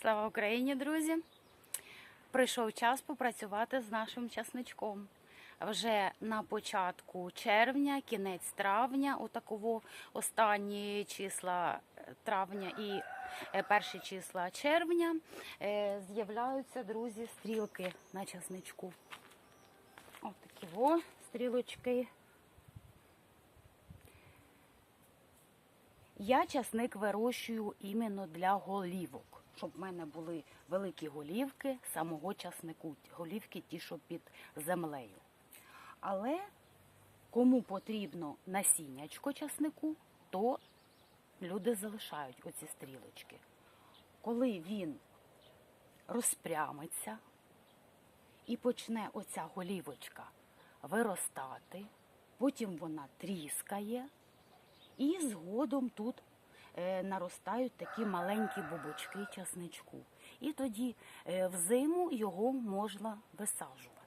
Слава Україні, друзі! Прийшов час попрацювати з нашим часничком. Вже на початку червня, кінець травня, отаково останні числа е, травня і е, перші числа червня е, з'являються, друзі, стрілки на часничку. Ось такі во стрілочки. Я часник вирощую іменно для голівок, щоб в мене були великі голівки самого часнику, голівки ті, що під землею. Але кому потрібно насіннячко часнику, то люди залишають оці стрілочки. Коли він розпрямиться і почне оця голівочка виростати, потім вона тріскає. І згодом тут наростають такі маленькі бубочки часничку. І тоді е, взиму його можна висаджувати.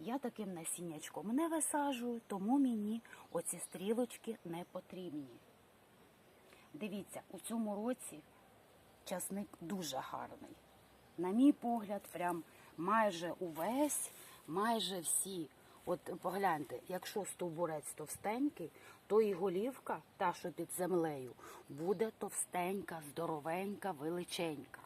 Я таким насіннячком не висаджую, тому мені оці стрілочки не потрібні. Дивіться, у цьому році часник дуже гарний. На мій погляд, прям майже увесь, майже всі. От погляньте, якщо стовбурець товстенький, то і голівка, та що під землею, буде товстенька, здоровенька, величенька.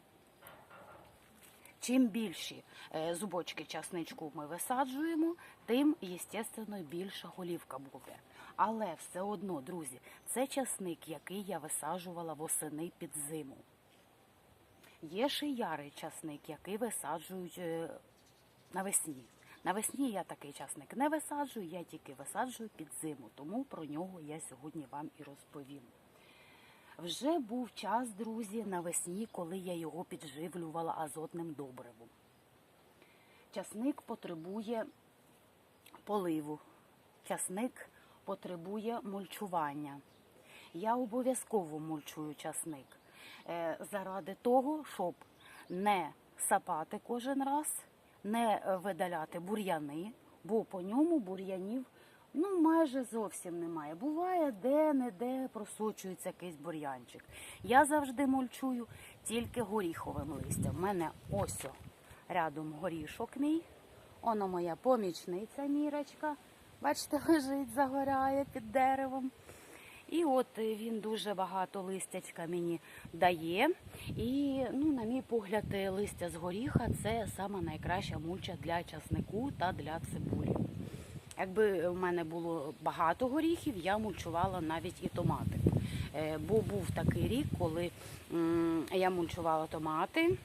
Чим більші е, зубочки часничку ми висаджуємо, тим, звісно, більша голівка буде. Але все одно, друзі, це часник, який я висаджувала восени під зиму. Є ще ярий часник, який висаджують е, навесні. Навесні я такий часник не висаджую, я тільки висаджую під зиму, тому про нього я сьогодні вам і розповім. Вже був час, друзі, навесні, коли я його підживлювала азотним добривом. Часник потребує поливу, часник потребує мульчування. Я обов'язково мульчую часник е, заради того, щоб не сапати кожен раз, не е, видаляти бур'яни, бо по ньому бур'янів ну, майже зовсім немає. Буває, де-не-де просочується якийсь бур'янчик. Я завжди мульчую тільки горіховим листям. У мене ось рядом горішок мій. Оно моя помічниця мірочка. Бачите, лежить, загоряє під деревом. І от е, він дуже багато листячка мені дає. І, ну, на мій погляд, е, листя з горіха це сама найкраща мульча для часнику та для цибулі. Якби в мене було багато горіхів, я мульчувала навіть і томати. Е, Бо був такий рік, коли я мульчувала томати.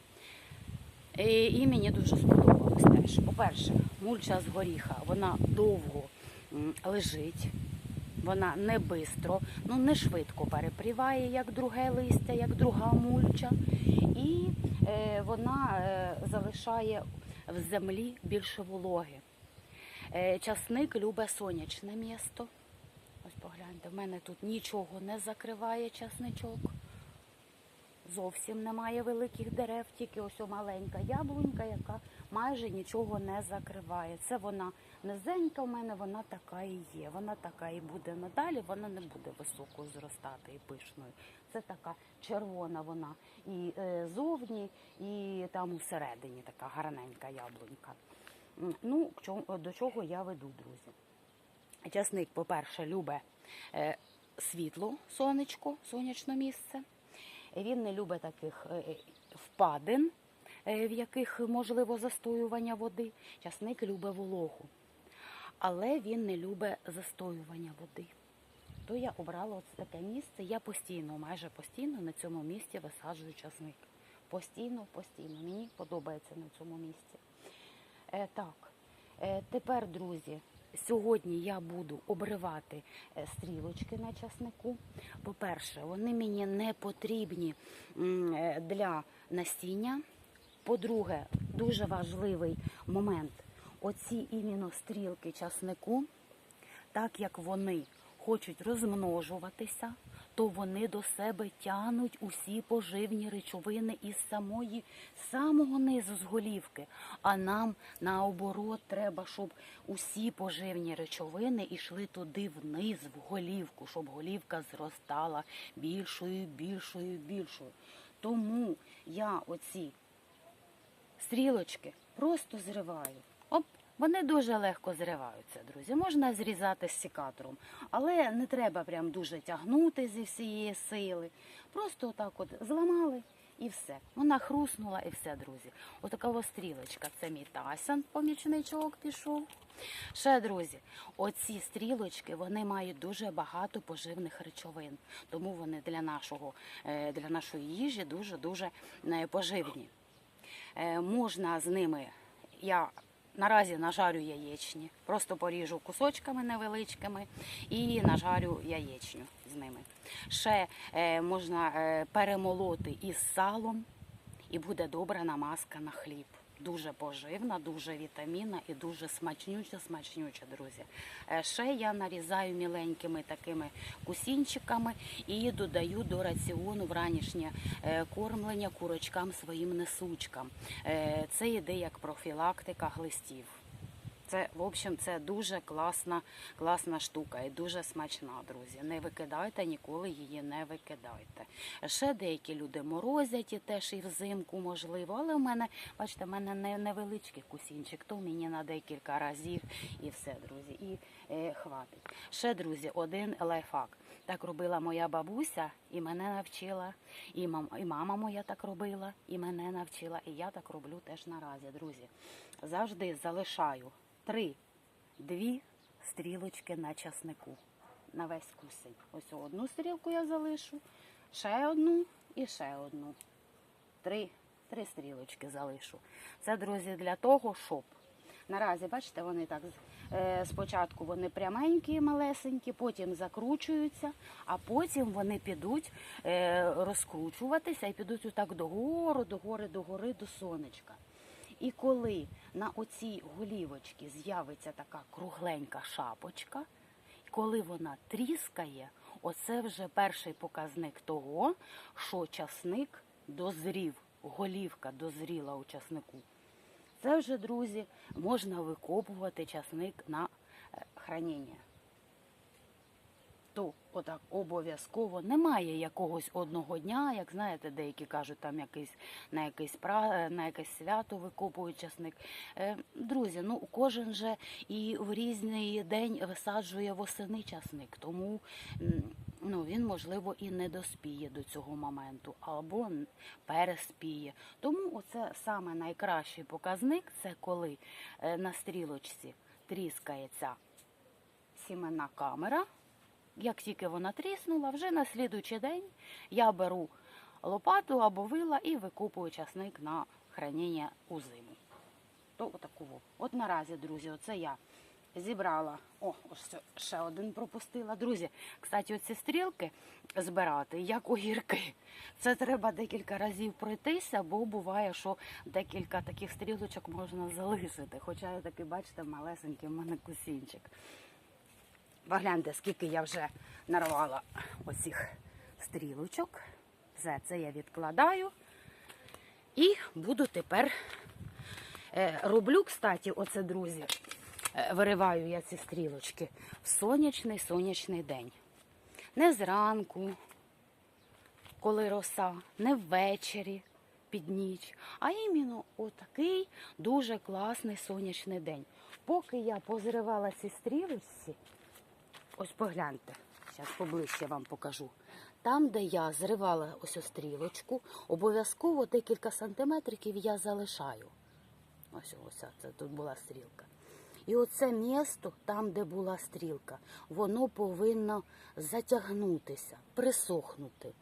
І, і мені дуже сподобалось теж. По-перше, мульча з горіха, вона довго лежить, вона не бистро, ну не швидко перепріває, як друге листя, як друга мульча. І е, вона е, залишає в землі більше вологи. Е, часник любить сонячне місто. Ось погляньте, в мене тут нічого не закриває часничок. Зовсім немає великих дерев, тільки ось маленька яблунька, яка майже нічого не закриває. Це вона низенька в мене, вона така і є. Вона така і буде надалі, вона не буде високою зростати і пишною. Це така червона вона і е, зовні, і там усередині така гарненька яблунька. Ну, до чого я веду, друзі? Часник, по-перше, любить е, світло, сонечко, сонячне місце. Він не любить таких е, е, впадин, е, в яких можливо застоювання води. Часник любить вологу. Але він не любить застоювання води. То я обрала ось таке місце. Я постійно, майже постійно на цьому місці висаджую часник. Постійно, постійно. Мені подобається на цьому місці. Е, так, е, тепер, друзі, сьогодні я буду обривати е, стрілочки на часнику. По-перше, вони мені не потрібні е, для насіння. По-друге, дуже важливий момент. Оці іменно стрілки часнику, так як вони хочуть розмножуватися, то вони до себе тянуть усі поживні речовини із самої самого низу з голівки. А нам наоборот треба, щоб усі поживні речовини йшли туди вниз, в голівку, щоб голівка зростала більшою, більшою, більшою. Тому я оці стрілочки просто зриваю. Оп, вони дуже легко зриваються, друзі. Можна зрізати з секатором, але не треба прям дуже тягнути зі всієї сили. Просто отак от зламали і все. Вона хруснула і все, друзі. Отака стрілочка. Це мій Тайсон, помічничок пішов. Ще, друзі, оці стрілочки вони мають дуже багато поживних речовин, тому вони для нашого е, для нашої їжі дуже дуже поживні. Е, Можна з ними я. Наразі нажарю яєчні, просто поріжу кусочками невеличкими і нажарю яєчню з ними. Ще е, можна е, перемолоти із салом, і буде добра намазка на хліб. Дуже поживна, дуже вітамінна і дуже смачнюча, смачнюча, друзі. Е, Ще я нарізаю міленькими такими кусінчиками і додаю до раціону вранішнє е, кормлення курочкам своїм несучкам. Е, Це йде як профілактика глистів. Це, в общем, це дуже класна, класна штука і дуже смачна, друзі. Не викидайте, ніколи її не викидайте. Ще деякі люди морозять і теж і взимку можливо, але в мене, бачите, в мене не невеличкий кусінчик, то мені на декілька разів і все, друзі, і е, хватить. Ще, друзі, один лайфхак. Так робила моя бабуся і мене навчила, і, мам, і мама моя так робила, і мене навчила, і я так роблю теж наразі, друзі. Завжди залишаю три, дві стрілочки на часнику на весь кусень. Ось одну стрілку я залишу, ще одну і ще одну. Три, три стрілочки залишу. Це, друзі, для того, щоб наразі, бачите, вони так е, спочатку вони пряменькі, малесенькі, потім закручуються, а потім вони підуть е, розкручуватися і підуть отак догору, догори, догори до сонечка. І коли на оцій голівочці з'явиться така кругленька шапочка, коли вона тріскає, оце вже перший показник того, що часник дозрів, голівка дозріла у часнику. Це вже, друзі, можна викопувати часник на е, хранення. То отак обов'язково немає якогось одного дня, як знаєте, деякі кажуть, там якийсь на якийсь пра- на якесь свято викопують часник. Е, Друзі, ну кожен же і в різний день висаджує восени часник, тому ну він можливо і не доспіє до цього моменту, або переспіє. Тому оце саме найкращий показник це коли е, на стрілочці тріскається сіменна камера. Як тільки вона тріснула, вже на слідуючий день я беру лопату або вила і викопую часник на хранення у зиму. То отаково. От наразі, друзі, оце я зібрала. О, ось ще один пропустила. Друзі, кстати, оці стрілки збирати, як огірки. Це треба декілька разів пройтися, бо буває, що декілька таких стрілочок можна залишити. Хоча я такий, бачите, малесенький в мене кусінчик. Погляньте, скільки я вже нарвала оцих стрілочок. Все це я відкладаю. І буду тепер е, роблю, кстати, оце, друзі, е, вириваю я ці стрілочки в сонячний сонячний день. Не зранку, коли роса, не ввечері під ніч, а іменно отакий дуже класний сонячний день. Поки я позривала ці стрілочці, Ось погляньте, зараз поближче вам покажу. Там, де я зривала ось стрілочку, обов'язково декілька сантиметриків я залишаю. Ось ось це тут була стрілка. І оце місто, там, де була стрілка, воно повинно затягнутися, присохнути.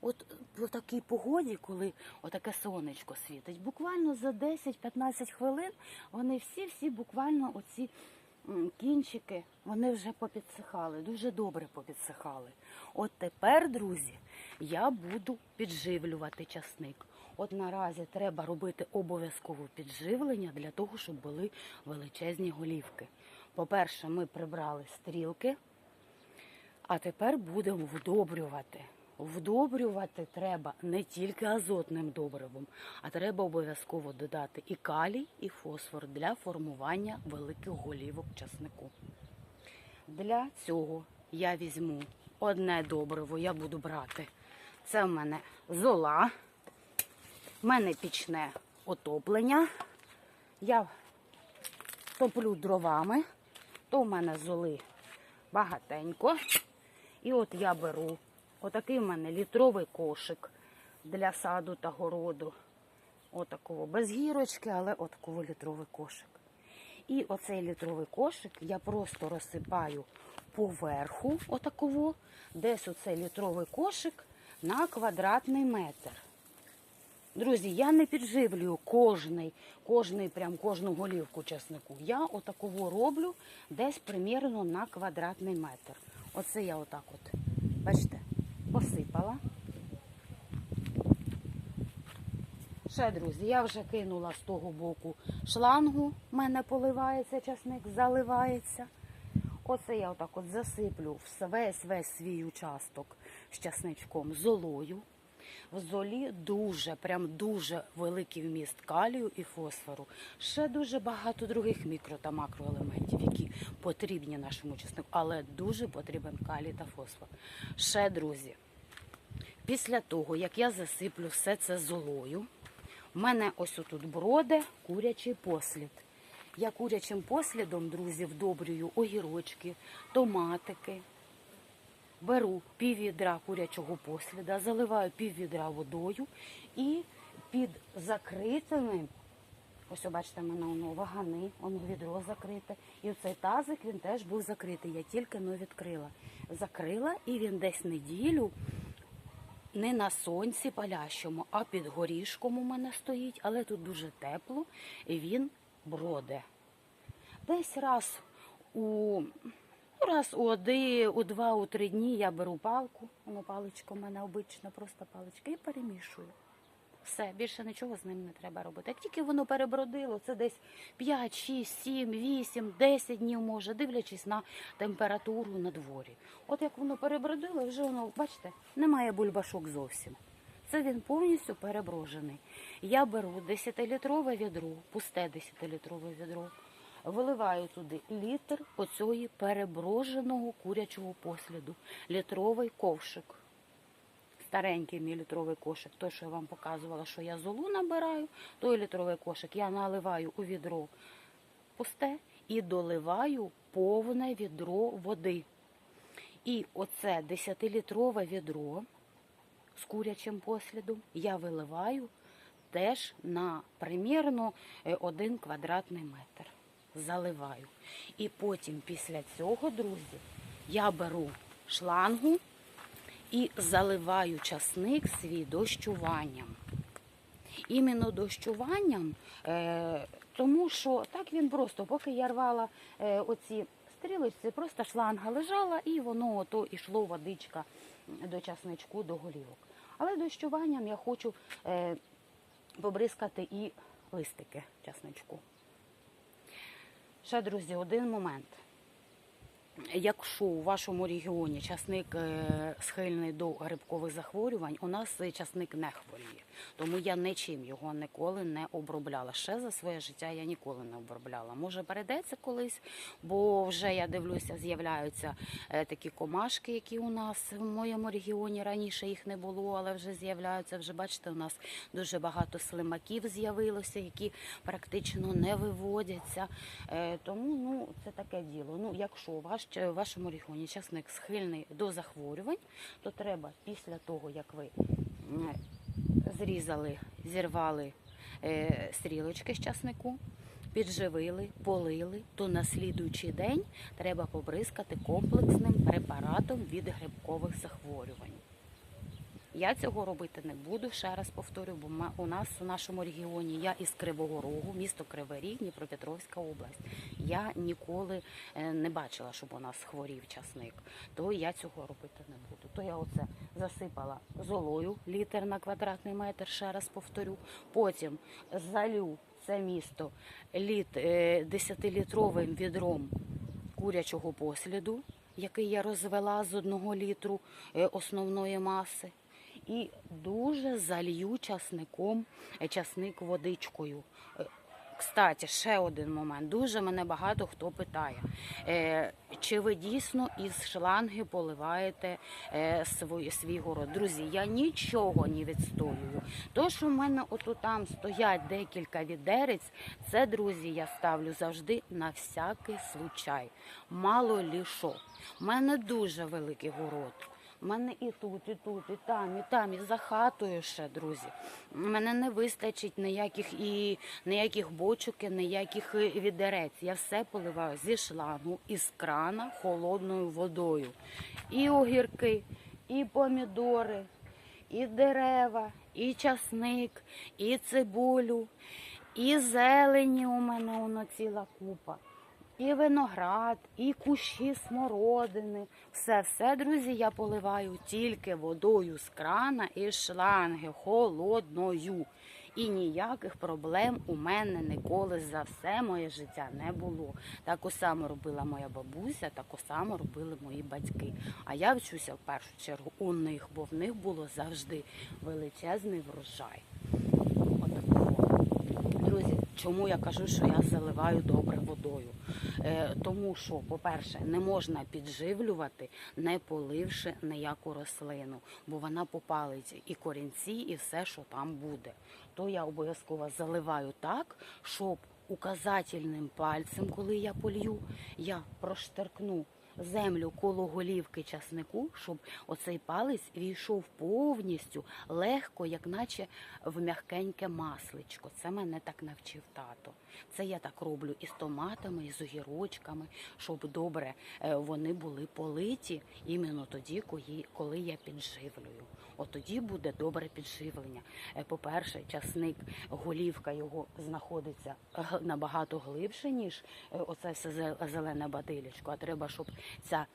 От в такій погоді, коли отаке сонечко світить, буквально за 10-15 хвилин вони всі-всі буквально оці кінчики, вони вже попідсихали, дуже добре попідсихали. От тепер, друзі, я буду підживлювати часник. От наразі треба робити обов'язково підживлення для того, щоб були величезні голівки. По-перше, ми прибрали стрілки, а тепер будемо вдобрювати. Вдобрювати треба не тільки азотним добривом, а треба обов'язково додати і калій, і фосфор для формування великих голівок часнику. Для цього я візьму одне добриво, я буду брати. Це в мене зола. в мене пічне отоплення. Я топлю дровами, то в мене золи багатенько. І от я беру отакий в мене літровий кошик для саду та городу. Отакого без гірочки, але отакого літровий кошик. І оцей літровий кошик я просто розсипаю поверху, отакого, десь оцей літровий кошик на квадратний метр. Друзі, я не підживлюю кожний, кожний, прям кожну голівку часнику. Я отакого роблю десь примірно на квадратний метр. Оце я отак от, бачите, посипала. Ще, друзі, я вже кинула з того боку шлангу, в мене поливається часник, заливається. Оце я отак от засиплю весь весь свій участок з часничком золою. В золі дуже, прям дуже великий вміст калію і фосфору. Ще дуже багато других мікро та макроелементів, які потрібні нашому часнику, але дуже потрібен калій та фосфор. Ще, друзі, після того, як я засиплю все це золою, в мене ось отут броде курячий послід. Я курячим послідом, друзі, вдобрюю огірочки, томатики. Беру пів відра курячого посліда, заливаю пів відра водою і під закритими, ось бачите, мене воно вагани, воно відро закрите. І цей тазик він теж був закритий. Я тільки но відкрила. Закрила і він десь неділю не на сонці палящому, а під горішком у мене стоїть, але тут дуже тепло, і він броде. Десь раз у ну, раз у один, у два, у три дні я беру палку, воно паличка у мене обична, просто паличка, і перемішую. Все, більше нічого з ним не треба робити. Як тільки воно перебродило, це десь 5, 6, 7, 8, 10 днів може, дивлячись на температуру на дворі. От як воно перебродило, вже воно, бачите, немає бульбашок зовсім. Це він повністю переброжений. Я беру 10-літрове відро, пусте 10-літрове відро, виливаю туди літр оцього переброженого курячого посліду, літровий ковшик старенький мій літровий кошик, той, що я вам показувала, що я золу набираю, той літровий кошик я наливаю у відро пусте і доливаю повне відро води. І оце 10-літрове відро з курячим послідом я виливаю теж на примірно е, один квадратний метр. Заливаю. І потім після цього, друзі, я беру шлангу і заливаю часник свій дощуванням. Іменно дощуванням, е, тому що так він просто, поки я рвала е, оці стрілочці, просто шланга лежала і воно ото йшло водичка до часничку, до голівок. Але дощуванням я хочу е, побризкати і листики часничку. Ще, друзі, один момент. Якщо у вашому регіоні часник е, схильний до грибкових захворювань, у нас часник не хворіє. Тому я нічим його ніколи не обробляла. Ще за своє життя я ніколи не обробляла. Може, перейдеться колись, бо вже я дивлюся, з'являються е, такі комашки, які у нас в моєму регіоні раніше їх не було, але вже з'являються. Вже бачите, у нас дуже багато слимаків з'явилося, які практично не виводяться. Е, Тому ну це таке діло. Ну, якщо ваш в вашому регіоні часник схильний до захворювань, то треба після того, як ви зрізали, зірвали е, стрілочки з часнику, підживили, полили, то на слідуючий день треба побризкати комплексним препаратом від грибкових захворювань. Я цього робити не буду, ще раз повторю, бо у нас у нашому регіоні я із Кривого Рогу, місто Кривий Ріг, Дніпропетровська область. Я ніколи е, не бачила, щоб у нас хворів часник, то я цього робити не буду. То я оце засипала золою літр на квадратний метр, ще раз повторю. Потім залю це місто літ, е, 10-літровим відром курячого посліду, який я розвела з одного літру е, основної маси. І дуже залью часником, е, часник водичкою. Е, Кстати, ще один момент. Дуже мене багато хто питає, е, чи ви дійсно із шланги поливаєте свій, свій город. Друзі, я нічого не відстоюю. То, що в мене отут там стоять декілька відерець, це, друзі, я ставлю завжди на всякий случай. Мало лі що. У мене дуже великий город. У мене і тут, і тут, і там, і там, і за хатою ще, друзі. У мене не вистачить ніяких і ніяких бочок, і ніяких відерець. Я все поливаю зі шлангу, із крана холодною водою. І огірки, і помідори, і дерева, і часник, і цибулю, і зелені у мене воно ціла купа. І виноград, і кущі смородини. Все, все, друзі, я поливаю тільки водою з крана і шланги холодною. І ніяких проблем у мене ніколи за все моє життя не було. Так само робила моя бабуся, так само робили мої батьки. А я вчуся в першу чергу у них, бо в них було завжди величезний врожай. Чому я кажу, що я заливаю добре водою? Е, тому що, по-перше, не можна підживлювати, не поливши ніяку рослину, бо вона попалить і корінці, і все, що там буде. То я обов'язково заливаю так, щоб указательним пальцем, коли я полью, я проштеркну землю коло голівки часнику, щоб оцей палець війшов повністю легко, як наче в м'якеньке масличко. Це мене так навчив тато. Це я так роблю і з томатами, і з огірочками, щоб добре е, вони були политі іменно тоді, коли- я підживлюю. От тоді буде добре підживлення. Е, По-перше, часник, голівка його знаходиться набагато глибше, ніж е, оце все зе- зелене бадилячко. А треба, щоб ця,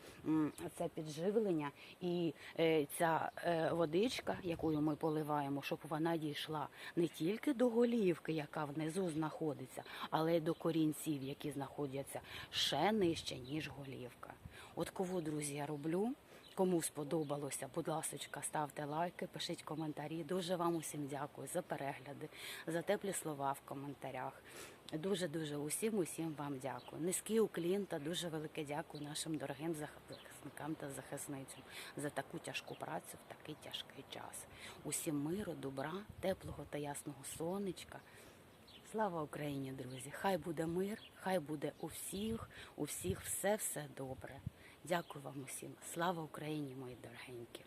це підживлення і е, ця е, водичка, якою ми поливаємо, щоб вона дійшла не тільки до голівки, яка внизу знаходиться, але й до корінців, які знаходяться ще нижче, ніж голівка. От кого, друзі, я роблю. Кому сподобалося, будь ласка, ставте лайки, пишіть коментарі. Дуже вам усім дякую за перегляди, за теплі слова в коментарях. Дуже дуже усім усім вам дякую. Низький уклін та дуже велике дякую нашим дорогим захисникам та захисницям за таку тяжку працю в такий тяжкий час. Усім миру, добра, теплого та ясного сонечка. Слава Україні, друзі! Хай буде мир, хай буде у всіх, у всіх все все добре. Дякую вам усім. Слава Україні, мої дорогенькі.